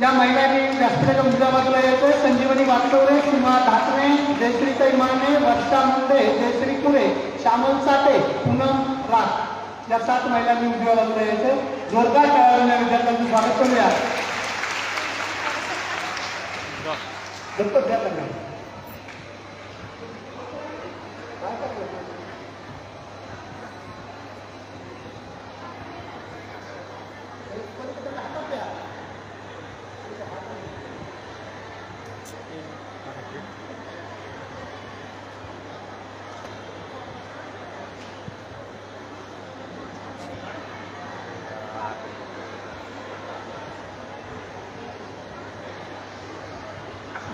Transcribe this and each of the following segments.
या महिलांनी व्यासपीठाच्या उजव्या बाजूला यायचं संजीवनी वागचौरे सीमा धाकरे जयश्री माने वर्षा मुंडे जयश्री कुरे श्यामल साठे पूनम राख या सात महिलांनी उजव्या बाजूला यायचं जोरदार खेळाडूंना विद्यार्थ्यांचं स्वागत करूया. दत्तक द्या त्यांना.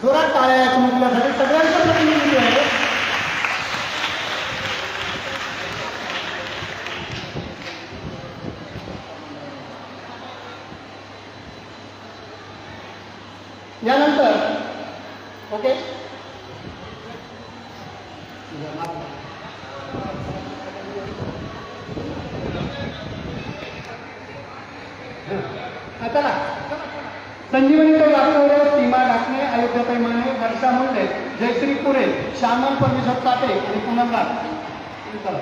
जोरात टाळ्या या मुलासाठी सगळ्यांचं प्रतिनिधित्व आहे. यानंतर ओके. हा, संजीवनी तो वाकवरे सीमा ढाकणे अयोध्याताई माने वर्षा मुंडे जयश्री पुरे श्यामल परमेश्वर साठे आणि पूनम राज चला.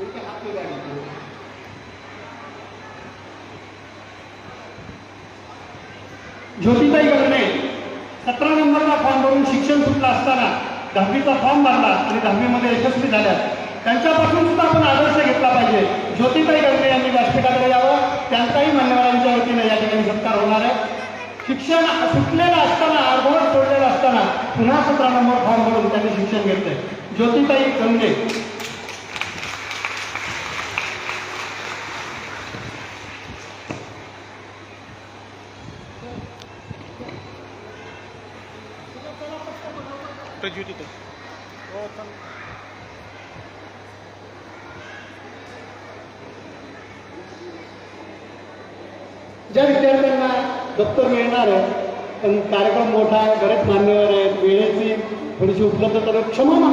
उलटे हात वर द्या. ज्योतिताई गगने सतरा नंबरचा फॉर्म भरून शिक्षण सुटलं असताना दहावीचा फॉर्म भरला आणि दहावीमध्ये यशस्वी झाल्या. त्यांच्यापासून सुद्धा आपण आदर्श घेतला पाहिजे. ज्योतिताई गगने यांनी व्यासपीठाकडे यावं. त्यांचाही मान्यवरांच्या वतीने या ठिकाणी सत्कार होणार आहे. शिक्षण सुटलेलं असताना अर्धवट सोडलेलं असताना पुन्हा सतरा नंबर फॉर्म भरून त्यांनी शिक्षण घेतलंय. ज्योतिताई गंगे ज्या विद्यार्थ्यांना दप्तर मिळणार आहे पण कार्यक्रम मोठा आहे बरेच मान्यवर आहेत वेळेची थोडीशी उपलब्धता क्षमा.